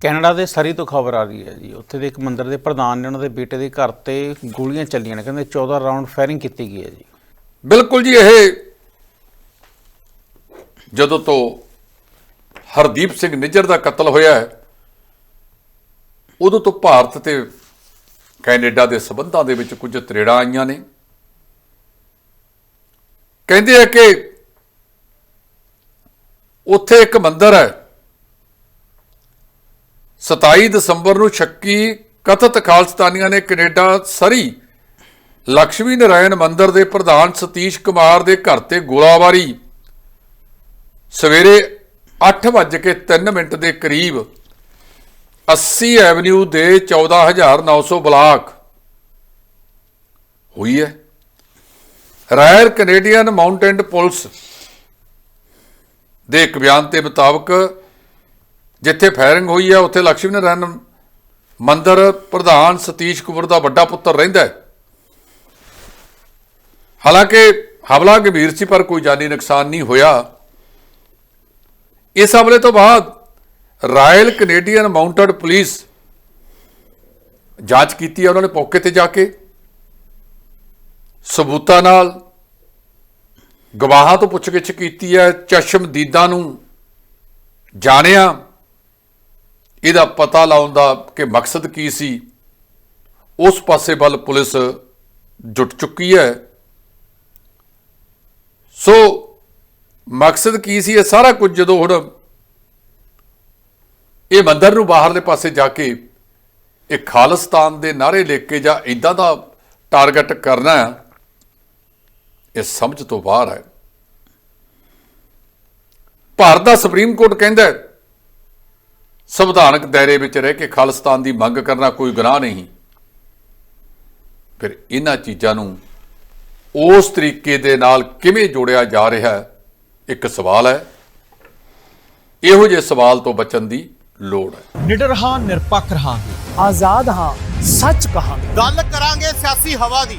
Canada ਦੇ ਸਰੀ ਤੋਂ ਖਬਰ ਆ ਰਹੀ ਹੈ ਜੀ। ਉੱਥੇ ਦੇ ਇੱਕ ਮੰਦਿਰ ਦੇ ਪ੍ਰਧਾਨ ਨੇ ਉਹਨਾਂ ਦੇ ਬੇਟੇ ਦੇ ਘਰ ਤੇ ਗੋਲੀਆਂ ਚੱਲੀਆਂ ਨੇ। ਕਹਿੰਦੇ 14 ਰਾਉਂਡ ਫਾਇਰਿੰਗ ਕੀਤੀ ਗਈ ਹੈ ਜੀ। ਬਿਲਕੁਲ ਜੀ, ਇਹ ਜਦੋਂ ਤੋਂ ਹਰਦੀਪ ਸਿੰਘ ਨਿੱਜਰ ਦਾ ਕਤਲ ਹੋਇਆ ਹੈ, ਉਦੋਂ ਤੋਂ ਭਾਰਤ ਤੇ ਕੈਨੇਡਾ ਦੇ ਸਬੰਧਾਂ ਦੇ ਵਿੱਚ ਕੁਝ ਤਰੇੜਾਂ ਆਈਆਂ ਨੇ। ਕਹਿੰਦੇ ਆ ਕਿ ਉੱਥੇ ਇੱਕ ਮੰਦਿਰ ਹੈ 27 ਦਸੰਬਰ ਨੂੰ ਸ਼ੱਕੀ ਕਥਿਤ ਖਾਲਸਤਾਨੀਆਂ ਨੇ ਕੈਨੇਡਾ ਸਰੀ ਲక్ష్ਮੀ ਨਾਰਾਇਣ ਮੰਦਿਰ ਦੇ ਪ੍ਰਧਾਨ ਸਤੀਸ਼ ਕੁਮਾਰ ਦੇ ਘਰ ਤੇ ਗੋਲਾਬਾਰੀ ਸਵੇਰੇ 8:03 ਮਿੰਟ ਦੇ ਕਰੀਬ 80 ਐਵਨਿਊ ਦੇ 14900 ਬਲਾਕ ਹੋਈ ਹੈ। ਰਾਇਲ ਕੈਨੇਡੀਅਨ ਮਾਊਂਟੇਨ ਪੁਲਿਸ ਦੇ ਇੱਕ ਬਿਆਨ ਦੇ ਮੁਤਾਬਕ ਜਿੱਥੇ ਫਾਇਰਿੰਗ ਹੋਈ ਹੈ ਉੱਥੇ ਲక్ష్ਮੀ ਨਾਰਾਇਣ ਮੰਦਰ ਪ੍ਰਧਾਨ ਸਤੀਸ਼ ਕੁਮਾਰ ਦਾ ਵੱਡਾ ਪੁੱਤਰ ਰਹਿੰਦਾ ਹੈ। ਹਾਲਾਂਕਿ ਹਮਲਾ ਗੰਭੀਰ ਸੀ, ਪਰ ਕੋਈ ਜਾਨੀ ਨੁਕਸਾਨ ਨਹੀਂ ਹੋਇਆ। ਇਸ ਹਮਲੇ ਤੋਂ ਬਾਅਦ ਰਾਇਲ ਕੈਨੇਡੀਅਨ ਮਾਊਂਟਡ ਪੁਲਿਸ ਜਾਂਚ ਕੀਤੀ ਹੈ ਉਹਨਾਂ ਨੇ ਮੌਕੇ ਤੇ ਜਾ ਕੇ ਸਬੂਤਾਂ ਨਾਲ ਗਵਾਹਾਂ ਤੋਂ ਪੁੱਛਗਿੱਛ ਕੀਤੀ ਹੈ ਚਸ਼ਮਦੀਦਾਂ ਨੂੰ ਜਾਣਿਆ। ਇਹਦਾ ਪਤਾ ਲਾਉਣ ਦਾ ਕਿ ਮਕਸਦ ਕੀ ਸੀ, ਉਸ ਪਾਸੇ ਵੱਲ ਪੁਲਿਸ ਜੁਟ ਚੁੱਕੀ ਹੈ। ਸੋ ਮਕਸਦ ਕੀ ਸੀ ਇਹ ਸਾਰਾ ਕੁਝ ਜਦੋਂ ਹੁਣ ਇਹ ਮੰਦਰ ਨੂੰ ਬਾਹਰਲੇ ਪਾਸੇ ਜਾ ਕੇ ਇਹ ਖਾਲਿਸਤਾਨ ਦੇ ਨਾਰੇ ਲੈ ਕੇ ਜਾਂ ਇਦਾਂ ਦਾ ਟਾਰਗੇਟ ਕਰਨਾ ਇਹ ਸਮਝ ਤੋਂ ਬਾਹਰ ਹੈ। ਭਾਰਤ ਦਾ ਸੁਪਰੀਮ ਕੋਰਟ ਕਹਿੰਦਾ ਹੈ ਸੰਵਿਧਾਨਕ ਦਾਇਰੇ ਵਿੱਚ ਰਹਿ ਕੇ ਖਾਲਿਸਤਾਨ ਦੀ ਮੰਗ ਕਰਨਾ ਕੋਈ ਗੁਨਾਹ ਨਹੀਂ। ਫਿਰ ਇਹਨਾਂ ਚੀਜ਼ਾਂ ਨੂੰ ਉਸ ਤਰੀਕੇ ਦੇ ਨਾਲ ਕਿਵੇਂ ਜੋੜਿਆ ਜਾ ਰਿਹਾ ਹੈ ਇੱਕ ਸਵਾਲ ਹੈ। ਇਹੋ ਜਿਹੇ ਸਵਾਲ ਤੋਂ ਬਚਣ ਦੀ ਲੋੜ ਹੈ। ਨਿਡਰ ਹਾਂ ਨਿਰਪੱਖ ਰਹਾਂਗੇ। ਆਜ਼ਾਦ ਹਾਂ ਸੱਚ ਕਹਾਂਗੇ। ਗੱਲ ਕਰਾਂਗੇ ਸਿਆਸੀ ਹਵਾ ਦੀ।